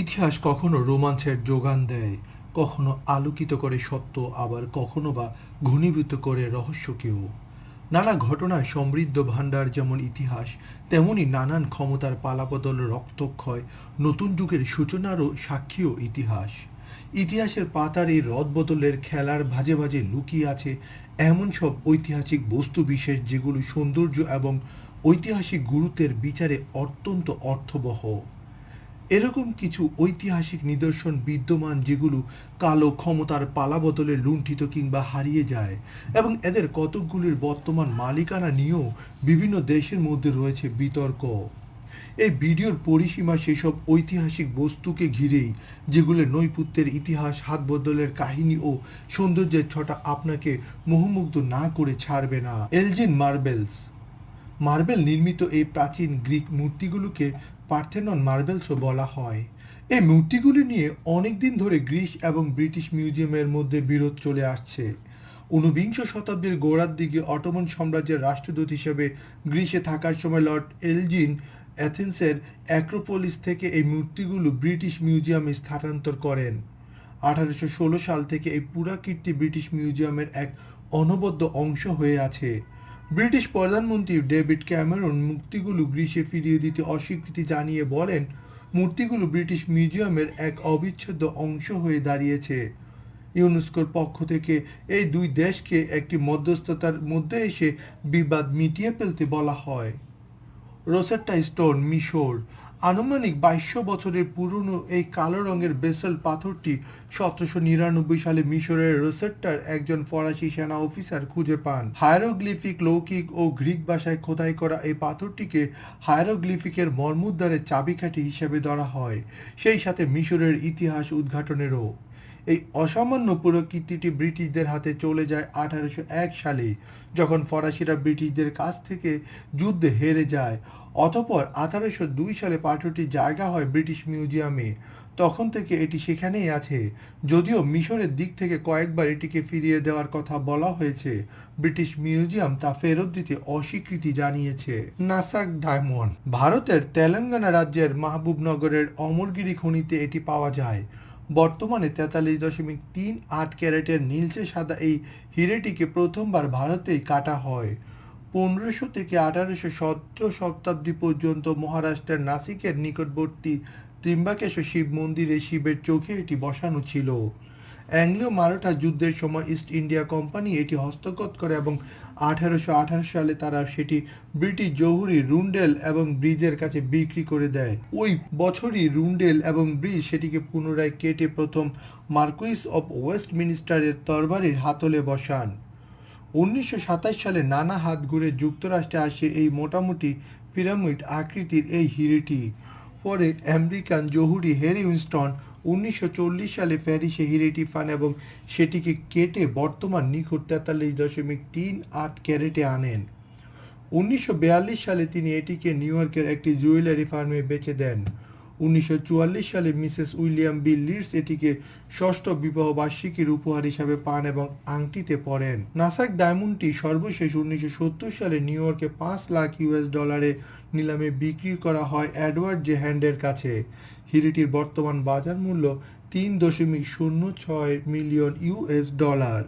ইতিহাস কখনো রোমাঞ্চের যোগান দেয়, কখনো আলোকিত করে সত্য, আবার কখনো বা ঘনীভূত করে রহস্যকেও নানা ঘটনায় সমৃদ্ধ ভাণ্ডার যেমন ইতিহাস, তেমনি নানান ক্ষমতার পালাবদল, রক্তক্ষয়, নতুন যুগের সূচনারও সাক্ষীও ইতিহাস। ইতিহাসের পাতার এই রদবদলের খেলার ভাজে ভাজে লুকিয়ে আছে এমন সব ঐতিহাসিক বস্তু বিশেষ যেগুলো সৌন্দর্য এবং ঐতিহাসিক গুরুত্বের বিচারে অত্যন্ত অর্থবহ। এরকম কিছু ঐতিহাসিক নিদর্শন বিদ্যমান যেগুলো কালো ক্ষমতার পালাবদলে লুণ্ঠিত কিংবা হারিয়ে যায়, এবং এদের কতকগুলির বর্তমান মালিকানা নিয়েও বিভিন্ন দেশের মধ্যে রয়েছে বিতর্ক। এই ভিডিওর পরিসীমা সেসব ঐতিহাসিক বস্তুকে ঘিরেই, যেগুলো নৈপুত্যের ইতিহাস, হাত বদলের কাহিনী ও সৌন্দর্যের ছটা আপনাকে মোহমুগ্ধ না করে ছাড়বে না। এলজিন মার্বেলস মার্বেল নির্মিত এই প্রাচীন গ্রিক মূর্তিগুলোকে পার্থেনন মার্বেলসও বলা হয়। এই মূর্তিগুলি নিয়ে অনেক দিন ধরে গ্রিস এবং ব্রিটিশ মিউজিয়ামের মধ্যে বিরোধ চলে আসছে। ঊনবিংশ শতাব্দীর গোড়ার দিকে অটোমান সাম্রাজ্যের রাষ্ট্রদূত হিসেবে গ্রিসে থাকার সময় লর্ড এলজিন অ্যাথেন্সের অ্যাক্রোপোলিস থেকে এই মূর্তিগুলো ব্রিটিশ মিউজিয়ামে স্থানান্তর করেন। আঠারোশো ষোলো সাল থেকে এই পুরাকীর্তি ব্রিটিশ মিউজিয়ামের এক অনবদ্য অংশ হয়ে আছে। ব্রিটিশ প্রধানমন্ত্রী ডেভিড ক্যামেরন মূর্তিগুলো গ্রিসে ফিরিয়ে দিতে অস্বীকৃতি জানিয়ে বলেন, মূর্তিগুলো ব্রিটিশ মিউজিয়ামের এক অবিচ্ছেদ্য অংশ হয়ে দাঁড়িয়েছে। ইউনেস্কোর পক্ষ থেকে এই দুই দেশকে একটি মধ্যস্থতার মধ্যে এসে বিবাদ মিটিয়ে ফেলতে বলা হয়। রোসেট্টা স্টোন মিশর আনুমানিক বাইশশো বছরের পুরনো এই কালো রঙের বেসল পাথরটি সতেরোশো নিরানব্বই সালে মিশরের রোসেট্টার একজন ফরাসি সেনা অফিসার খুঁজে পান। হায়ারোগ্লিফিক লৌকিক ও গ্রিক ভাষায় খোদাই করা এই পাথরটিকে হায়ারোগ্লিফিকের মর্মুদ্বারের চাবিকাঠি হিসেবে ধরা হয়। সেই সাথে মিশরের ইতিহাস উদ্ঘাটনেরও। এই অসামান্য পুরকীর্তিটি ব্রিটিশদের হাতে চলে যায় আঠারোশো এক সালে, যখন ফরাসিরা ব্রিটিশদের কাছ থেকে যুদ্ধে হেরে যায়। অতপর আঠারোশো দুই সালে পাথরটির জায়গা হয় ব্রিটিশ মিউজিয়ামে। তখন থেকে এটি সেখানেই আছে। যদিও মিশরের দিক থেকে কয়েকবার এটিকে ফিরিয়ে দেওয়ার কথা বলা হয়েছে, ব্রিটিশ মিউজিয়াম তা ফেরত দিতে অস্বীকৃতি জানিয়েছে। নাসাক ডায়মন্ড। ভারতের তেলেঙ্গানা রাজ্যের মাহবুবনগরের অমরগিরি খনিতে এটি পাওয়া যায়। বর্তমানে তেতাল্লিশ দশমিক তিন আট ক্যারেটের নীলচে সাদা এই হিরেটিকে প্রথমবার ভারতেই কাটা হয়। পনেরোশো থেকে আঠারোশো সতেরো শতাব্দী পর্যন্ত মহারাষ্ট্রের নাসিকের নিকটবর্তী ত্রিম্বাকেশ্বর শিব মন্দিরে শিবের চোখে এটি বসানো ছিল। অ্যাংলো মারাঠা যুদ্ধের সময় ইস্ট ইন্ডিয়া কোম্পানি এটি হস্তগত করে এবং আঠারোশো আঠারো সালে তারা সেটি ব্রিটিশ জহুরি রুন্ডেল এবং ব্রিজের কাছে বিক্রি করে দেয়। ওই বছরই রুন্ডেল এবং ব্রিজ সেটিকে পুনরায় কেটে প্রথম মার্কুইস অফ ওয়েস্ট মিনিস্টারের তরবারির হাতলে বসান। উনিশশো সাতাশ সালে নানা হাত ঘুরে যুক্তরাষ্ট্রে আসে এই মোটামুটি পিরামিড আকৃতির এই হিরেটি। পরে আমেরিকান জহুরি হ্যারি উইনস্টন উনিশশো চল্লিশ সালে প্যারিসে হিরেটি পান এবং সেটিকে কেটে বর্তমান নিখুঁত তেতাল্লিশ দশমিক তিন আট ক্যারেটে আনেন। উনিশশো বিয়াল্লিশ সালে তিনি এটিকে নিউ ইয়র্কের একটি জুয়েলারি ফার্মে বেচে দেন। উনিশশো চুয়াল্লিশ সালে মিসেস উইলিয়াম বি লিডস এটিকে ষষ্ঠ বিবাহ বার্ষিকীর উপহার হিসাবে পান এবং আংটিতে পরেন। নাসাক ডায়মন্ডটি সর্বশেষ উনিশশো সত্তর সালে নিউ ইয়র্কে পাঁচ লাখ ইউএস ডলারে নিলামে বিক্রি করা হয় অ্যাডওয়ার্ড জে হ্যান্ডের কাছে। হিরেটির বর্তমান বাজার মূল্য তিন দশমিক শূন্য ছয় মিলিয়ন ইউএস ডলার।